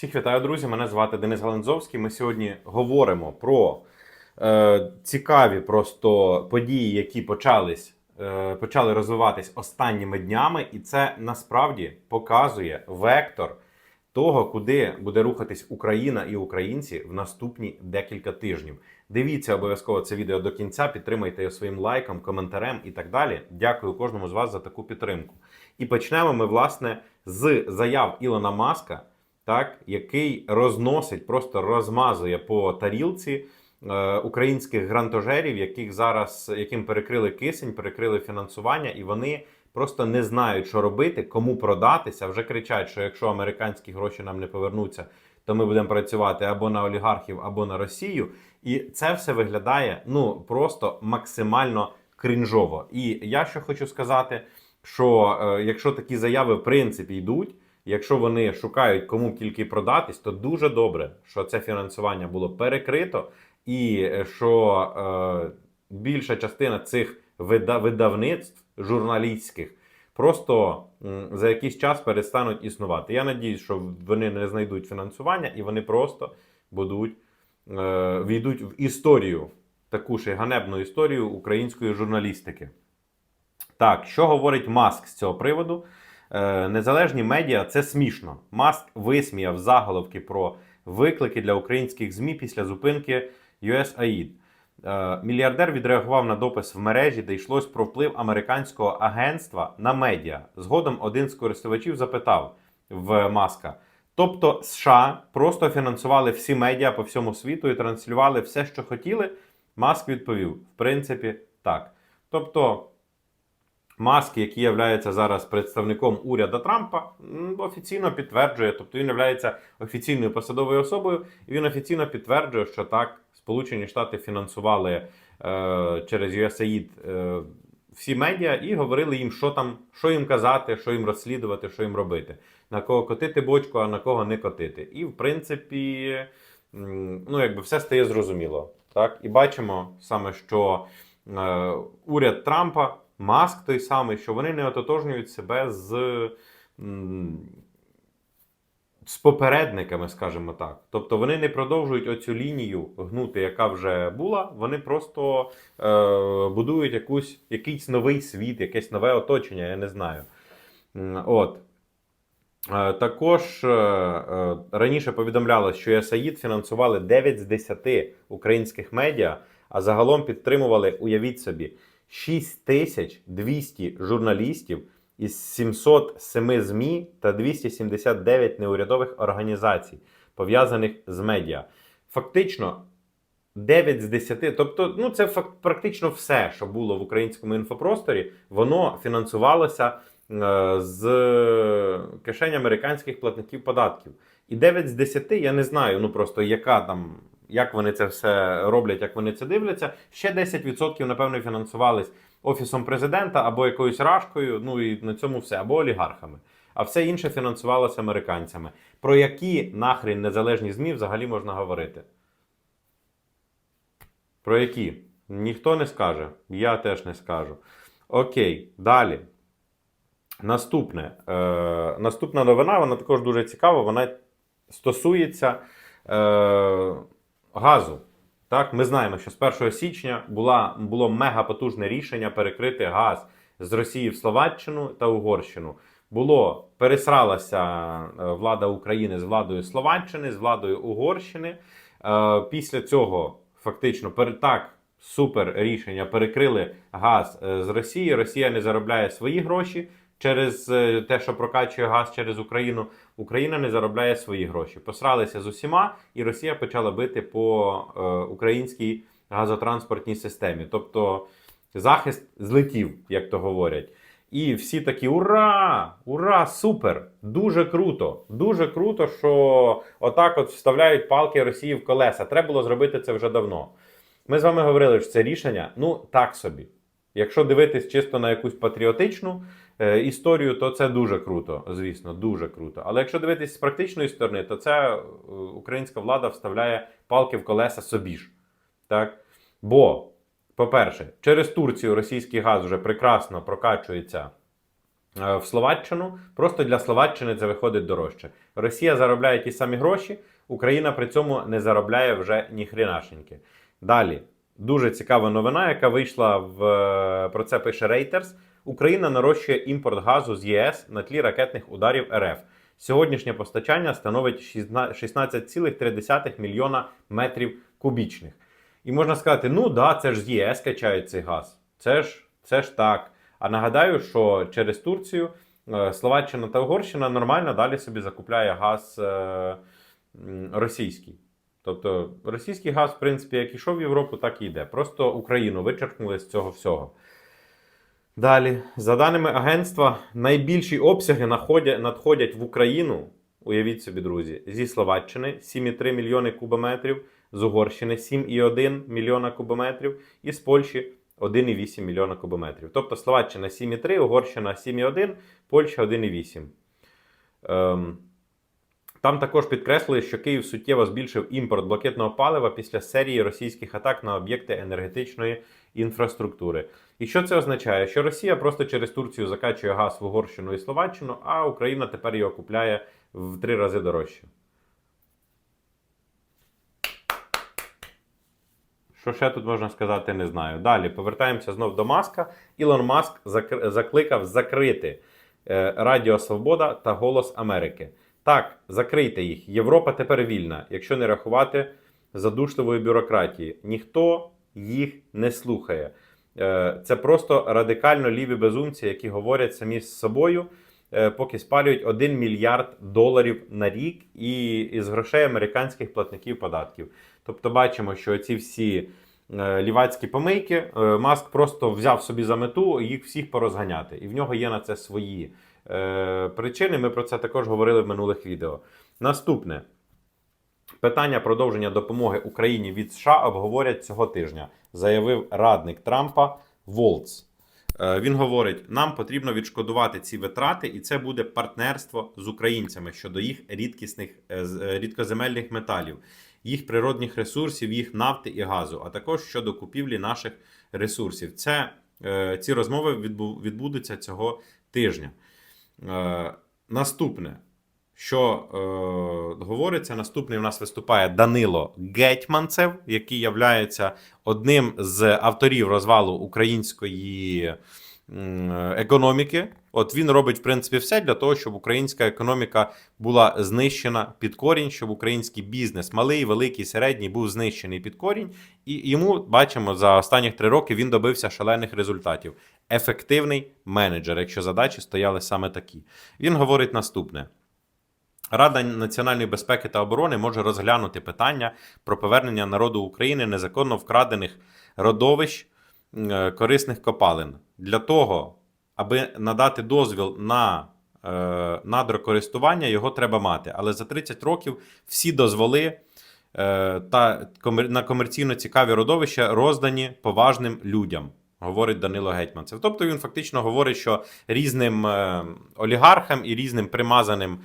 Всіх вітаю, друзі. Мене звати Денис Галанзовський. Ми сьогодні говоримо про е, цікаві просто події, які почались, е, почали розвиватись останніми днями, і це насправді показує вектор того, куди буде рухатись Україна і українці в наступні декілька тижнів. Дивіться обов'язково це відео до кінця, підтримайте його своїм лайком, коментарем і так далі. Дякую кожному з вас за таку підтримку. І почнемо ми, власне, з заяв Ілона Маска так, який розносить, просто розмазує по тарілці е, українських грантожерів, яких зараз яким перекрили кисень, перекрили фінансування, і вони просто не знають, що робити, кому продатися. Вже кричать, що якщо американські гроші нам не повернуться, то ми будемо працювати або на олігархів, або на Росію. І це все виглядає ну просто максимально крінжово. І я що хочу сказати, що е, якщо такі заяви в принципі йдуть. Якщо вони шукають кому тільки продатись, то дуже добре, що це фінансування було перекрито, і е, що е, більша частина цих вида- видавництв журналістських просто за якийсь час перестануть існувати. Я надіюсь, що вони не знайдуть фінансування і вони просто будуть е, війдуть в історію, таку ж ганебну історію української журналістики. Так, що говорить Маск з цього приводу? Е, Незалежні медіа це смішно. Маск висміяв заголовки про виклики для українських ЗМІ після зупинки USAID. Е, Мільярдер відреагував на допис в мережі, де йшлось про вплив американського агентства на медіа. Згодом один з користувачів запитав в Маска. Тобто США просто фінансували всі медіа по всьому світу і транслювали все, що хотіли. Маск відповів: в принципі, так. Тобто, Маск, який є зараз представником уряду Трампа, офіційно підтверджує, тобто він є офіційною посадовою особою, і він офіційно підтверджує, що так, Сполучені Штати фінансували е, через USAID е, всі медіа і говорили їм, що там, що їм казати, що їм розслідувати, що їм робити, на кого котити бочку, а на кого не котити. І в принципі, ну якби все стає зрозуміло. Так, і бачимо саме, що е, уряд Трампа. Маск той самий, що вони не ототожнюють себе з, з попередниками, скажімо так. Тобто вони не продовжують оцю лінію гнути, яка вже була. Вони просто е, будують якусь, якийсь новий світ, якесь нове оточення, я не знаю. От. Е, Також е, е, раніше повідомлялось, що ЄСАїд фінансували 9 з 10 українських медіа, а загалом підтримували, уявіть собі, 6200 журналістів із 707 ЗМІ та 279 неурядових організацій, пов'язаних з медіа. Фактично, 9 з 10, тобто, ну це факт, практично все, що було в українському інфопросторі, воно фінансувалося е, з кишень американських платників податків. І 9 з 10, я не знаю, ну просто яка там як вони це все роблять, як вони це дивляться. Ще 10% напевно фінансувались офісом президента або якоюсь рашкою. Ну і на цьому все, або олігархами. А все інше фінансувалося американцями. Про які нахрін незалежні ЗМІ взагалі можна говорити? Про які? Ніхто не скаже. Я теж не скажу. Окей, далі. Наступне. Е, наступна новина, вона також дуже цікава. Вона стосується е, газу. Так, ми знаємо, що з 1 січня була, було мегапотужне рішення перекрити газ з Росії в Словаччину та Угорщину. Було пересралася е, влада України з владою Словаччини, з владою Угорщини. Е, Після цього фактично так супер рішення перекрили газ е, з Росії. Росія не заробляє свої гроші через е, те, що прокачує газ через Україну. Україна не заробляє свої гроші. Посралися з усіма, і Росія почала бити по е, українській газотранспортній системі. Тобто захист злетів, як то говорять. І всі такі: ура! Ура! Супер! Дуже круто! Дуже круто, що отак от вставляють палки Росії в колеса. Треба було зробити це вже давно. Ми з вами говорили, що це рішення, ну так собі. Якщо дивитись чисто на якусь патріотичну е, історію, то це дуже круто, звісно, дуже круто. Але якщо дивитись з практичної сторони, то це е, українська влада вставляє палки в колеса собі ж. Так? Бо, по-перше, через Турцію російський газ вже прекрасно прокачується е, в Словаччину. Просто для Словаччини це виходить дорожче. Росія заробляє ті самі гроші, Україна при цьому не заробляє вже ні хрінашеньки. Далі. Дуже цікава новина, яка вийшла в е, про це пише Reuters. Україна нарощує імпорт газу з ЄС на тлі ракетних ударів РФ. Сьогоднішнє постачання становить 16,3 мільйона метрів кубічних. І можна сказати, ну да, це ж з ЄС качають цей газ. Це ж, це ж так. А нагадаю, що через Турцію е, Словаччина та Угорщина нормально далі собі закупляє газ е, російський. Тобто російський газ, в принципі, як ішов в Європу, так і йде. Просто Україну вичеркнули з цього всього. Далі, за даними агентства, найбільші обсяги надходять в Україну. Уявіть собі, друзі, зі Словаччини 7,3 мільйони кубометрів, з Угорщини 7,1 мільйона кубометрів, і з Польщі 1,8 мільйона кубометрів. Тобто Словаччина 7,3, Угорщина 7,1, Польща 1,8. Ем, там також підкреслили, що Київ суттєво збільшив імпорт блакитного палива після серії російських атак на об'єкти енергетичної інфраструктури. І що це означає? Що Росія просто через Турцію закачує газ в Угорщину і Словаччину, а Україна тепер його купляє в три рази дорожче. Що ще тут можна сказати, не знаю. Далі повертаємося знов до Маска. Ілон Маск закликав закрити е, Радіо Свобода та Голос Америки. Так, закрийте їх. Європа тепер вільна, якщо не рахувати задушливої бюрократії. Ніхто їх не слухає. Е, Це просто радикально ліві безумці, які говорять самі з собою, е, поки спалюють 1 мільярд доларів на рік і із грошей американських платників податків. Тобто бачимо, що ці всі е, лівацькі помийки Маск просто взяв собі за мету їх всіх порозганяти. І в нього є на це свої е, причини. Ми про це також говорили в минулих відео. Наступне. Питання продовження допомоги Україні від США обговорять цього тижня, заявив радник Трампа Волц. Е, Він говорить: нам потрібно відшкодувати ці витрати, і це буде партнерство з українцями щодо їх рідкісних е, рідкоземельних металів, їх природних ресурсів, їх нафти і газу, а також щодо купівлі наших ресурсів. Це ці розмови відбудуться цього тижня. Е, Наступне, що е, говориться, наступний у нас виступає Данило Гетьманцев, який є одним з авторів розвалу української економіки. От він робить, в принципі, все для того, щоб українська економіка була знищена під корінь, щоб український бізнес, малий, великий, середній, був знищений під корінь. І йому бачимо за останні три роки він добився шалених результатів. Ефективний менеджер, якщо задачі стояли саме такі. Він говорить наступне. Рада національної безпеки та оборони може розглянути питання про повернення народу України незаконно вкрадених родовищ е, корисних копалин для того, аби надати дозвіл на е, надрокористування, його треба мати. Але за 30 років всі дозволи е, та комер- на комерційно цікаві родовища роздані поважним людям. Говорить Данило Гетьманцев. Тобто він фактично говорить, що різним е, олігархам і різним примазаним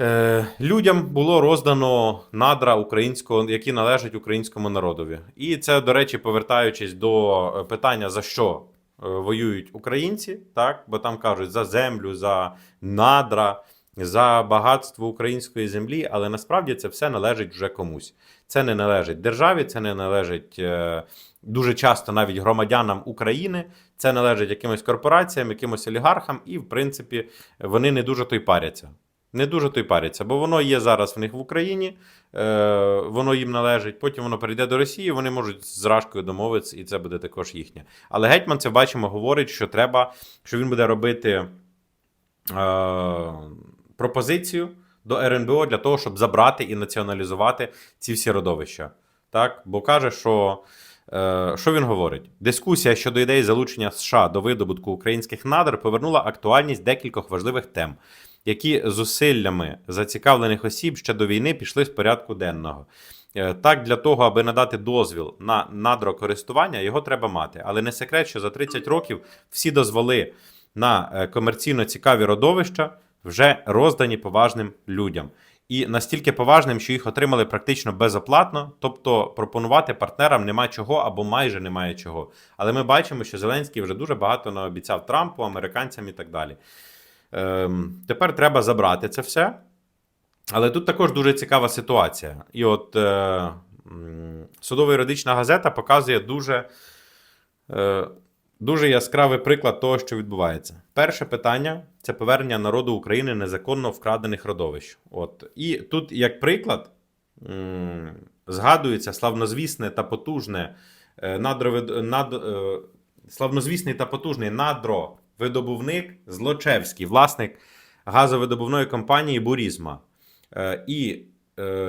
Е, людям було роздано надра українського, які належать українському народові. І це, до речі, повертаючись до е, питання, за що воюють українці, так? бо там кажуть за землю, за надра, за багатство української землі, але насправді це все належить вже комусь. Це не належить державі, це не належить е, дуже часто навіть громадянам України, це належить якимось корпораціям, якимось олігархам, і в принципі вони не дуже то й паряться. Не дуже то й паряться, бо воно є зараз в них в Україні, е, воно їм належить. Потім воно перейде до Росії, вони можуть з Рашкою домовитися, і це буде також їхнє. Але гетьман це бачимо, говорить, що треба, що він буде робити е, пропозицію до РНБО для того, щоб забрати і націоналізувати ці всі родовища. Так? Бо каже, що. Е, Що він говорить? Дискусія щодо ідеї залучення США до видобутку українських надр повернула актуальність декількох важливих тем, які зусиллями зацікавлених осіб ще до війни пішли з порядку денного. Е, Так, для того, аби надати дозвіл на надрокористування, його треба мати. Але не секрет, що за 30 років всі дозволи на е, комерційно цікаві родовища вже роздані поважним людям. і настільки поважним, що їх отримали практично безоплатно. Тобто пропонувати партнерам нема чого або майже немає чого. Але ми бачимо, що Зеленський вже дуже багато наобіцяв Трампу, американцям і так далі. Ем, тепер треба забрати це все. Але тут також дуже цікава ситуація. І от е, судово-юридична газета показує дуже, е, дуже яскравий приклад того, що відбувається. Перше питання це повернення народу України незаконно вкрадених родовищ. От. І тут, як приклад, згадується славнозвісне та потужне е, надровид... над... е, славнозвісний та потужний надровидобувник Злочевський, власник газовидобувної компанії Бурізма. Е, І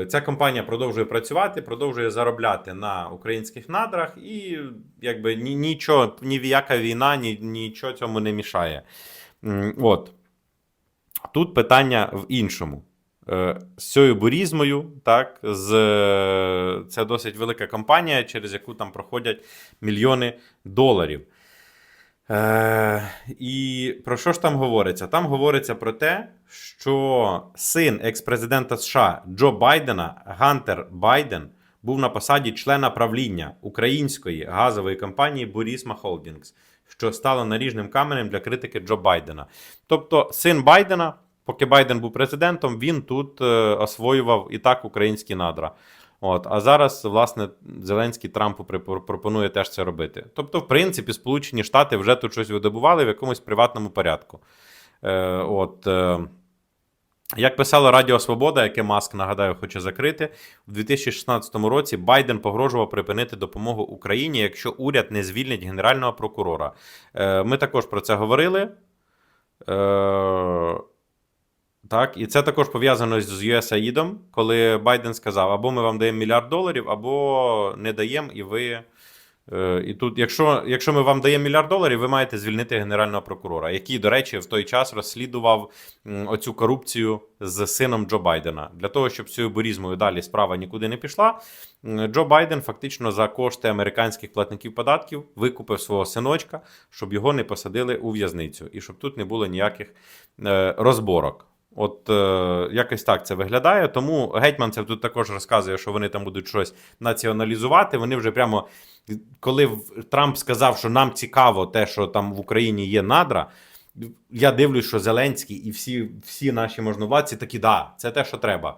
ця компанія продовжує працювати, продовжує заробляти на українських надрах, і якби ні, нічого, ніяка війна, ні, нічого цьому не мішає. От. Тут питання в іншому. Е, З цією бурізмою, так, з, е, це досить велика компанія, через яку там проходять мільйони доларів. Е, і про що ж там говориться? Там говориться про те, що син екс-президента США Джо Байдена, Гантер Байден, був на посаді члена правління української газової компанії Бурісма Холдінгс, що стало наріжним каменем для критики Джо Байдена. Тобто, син Байдена, поки Байден був президентом, він тут е, освоював і так українські надра. От, а зараз, власне, Зеленський Трампу пропонує теж це робити. Тобто, в принципі, Сполучені Штати вже тут щось видобували в якомусь приватному порядку. Е, от, е, як писало Радіо Свобода, яке Маск, нагадаю, хоче закрити, у 2016 році Байден погрожував припинити допомогу Україні, якщо уряд не звільнить генерального прокурора. Е, ми також про це говорили. Е, так, і це також пов'язано з USAID, коли Байден сказав: або ми вам даємо мільярд доларів, або не даємо, і ви. е, І тут, якщо, якщо ми вам даємо мільярд доларів, ви маєте звільнити генерального прокурора, який, до речі, в той час розслідував оцю корупцію з сином Джо Байдена. Для того, щоб цією бурізмою далі справа нікуди не пішла, Джо Байден фактично за кошти американських платників податків викупив свого синочка, щоб його не посадили у в'язницю, і щоб тут не було ніяких е, розборок. От е, якось так це виглядає. Тому Гетьманцев тут також розказує, що вони там будуть щось націоналізувати. Вони вже прямо, коли Трамп сказав, що нам цікаво те, що там в Україні є надра. Я дивлюсь, що Зеленський і всі, всі наші можновладці такі, да, це те, що треба.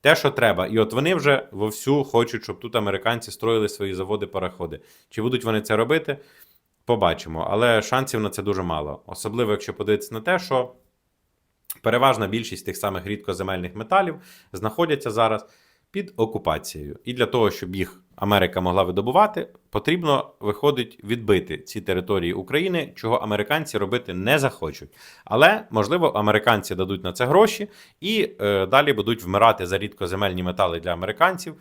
Те, що треба. І от вони вже вовсю хочуть, щоб тут американці строїли свої заводи, пароходи. Чи будуть вони це робити? Побачимо. Але шансів на це дуже мало. Особливо, якщо подивитися на те, що переважна більшість тих самих рідкоземельних металів знаходяться зараз під окупацією. І для того, щоб їх Америка могла видобувати, потрібно виходить відбити ці території України, чого американці робити не захочуть. Але можливо, американці дадуть на це гроші і е, далі будуть вмирати за рідкоземельні метали для американців.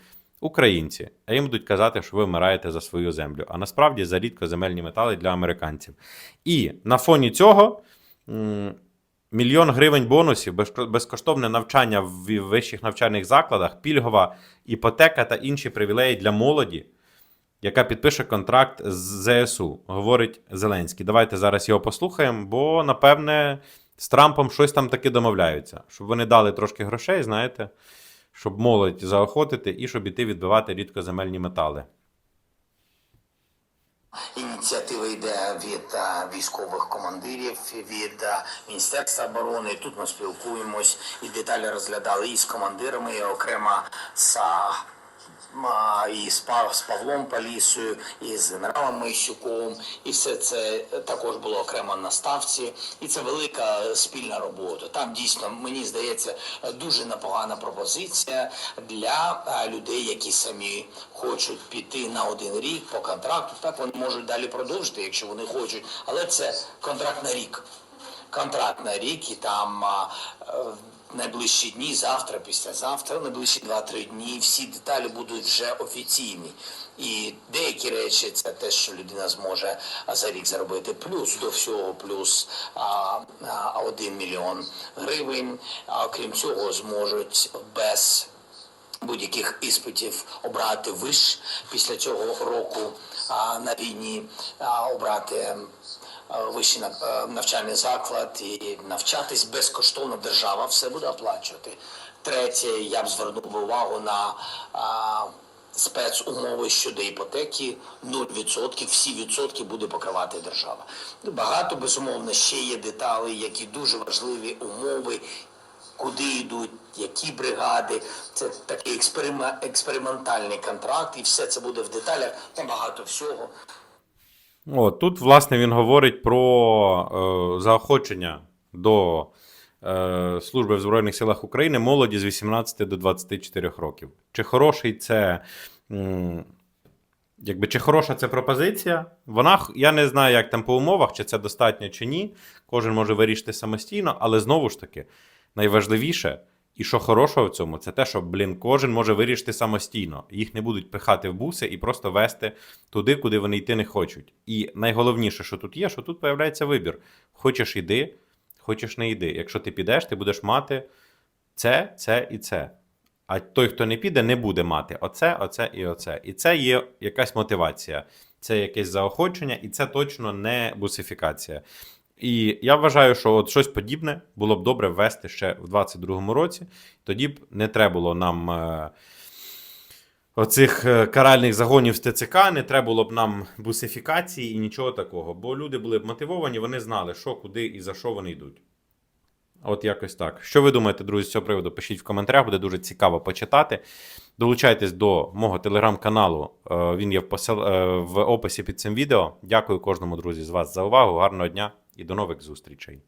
Українці, а їм будуть казати, що ви вмираєте за свою землю, а насправді за рідкоземельні метали для американців. І на фоні цього мільйон гривень бонусів, безкоштовне навчання в вищих навчальних закладах, пільгова іпотека та інші привілеї для молоді, яка підпише контракт з ЗСУ, говорить Зеленський. Давайте зараз його послухаємо, бо напевне з Трампом щось там таки домовляються, щоб вони дали трошки грошей, знаєте, щоб молодь заохотити і щоб іти відбивати рідкоземельні метали. Ініціатива йде від е, військових командирів, від е, Міністерства оборони. Тут ми спілкуємось і деталі розглядали і з командирами, і окремо з, а, і з, Павлом Палісою, і з генералом Мищуковим. І все це також було окремо на ставці. І це велика спільна робота. Там дійсно мені здається дуже непогана пропозиція для людей, які самі хочуть піти на один рік по контракту. Так вони можуть далі продовжити, якщо вони хочуть. Але це контракт на рік. Контракт на рік і там найближчі дні, завтра, післязавтра, найближчі 2-3 дні, всі деталі будуть вже офіційні. І деякі речі це те, що людина зможе за рік заробити. Плюс до всього, плюс а, а, 1 мільйон гривень. А крім цього, зможуть без будь-яких іспитів обрати виш після цього року а, на війні, а, обрати вищий нав- е, навчальний заклад і навчатись безкоштовно. Держава все буде оплачувати. Третє, я б звернув увагу на а, спецумови щодо іпотеки 0%, всі відсотки буде покривати держава. Багато безумовно ще є деталі, які дуже важливі умови, куди йдуть, які бригади. Це такий експериментальний контракт, і все це буде в деталях. Там багато всього. О, тут, власне, він говорить про е, заохочення до е, служби в Збройних силах України молоді з 18 до 24 років. Чи хороший це. м, Якби чи хороша це пропозиція? Вона я не знаю, як там по умовах, чи це достатньо чи ні. Кожен може вирішити самостійно, але знову ж таки, найважливіше, і що хорошого в цьому, це те, що, блін, кожен може вирішити самостійно. Їх не будуть пихати в буси і просто вести туди, куди вони йти не хочуть. І найголовніше, що тут є, що тут появляється вибір. Хочеш іди, хочеш не йди. Якщо ти підеш, ти будеш мати це, це і це. А той, хто не піде, не буде мати оце, оце і оце. І це є якась мотивація, це якесь заохочення, і це точно не бусифікація. І я вважаю, що от щось подібне було б добре ввести ще в 2022 році. Тоді б не треба було нам е, оцих е, каральних загонів з ТЦК, не треба було б нам бусифікації і нічого такого. Бо люди були б мотивовані, вони знали, що, куди і за що вони йдуть. От якось так. Що ви думаєте, друзі, з цього приводу? Пишіть в коментарях, буде дуже цікаво почитати. Долучайтесь до мого телеграм-каналу. е, Він є в, посил... е, в описі під цим відео. Дякую кожному, друзі, з вас за увагу. Гарного дня і до нових зустрічей.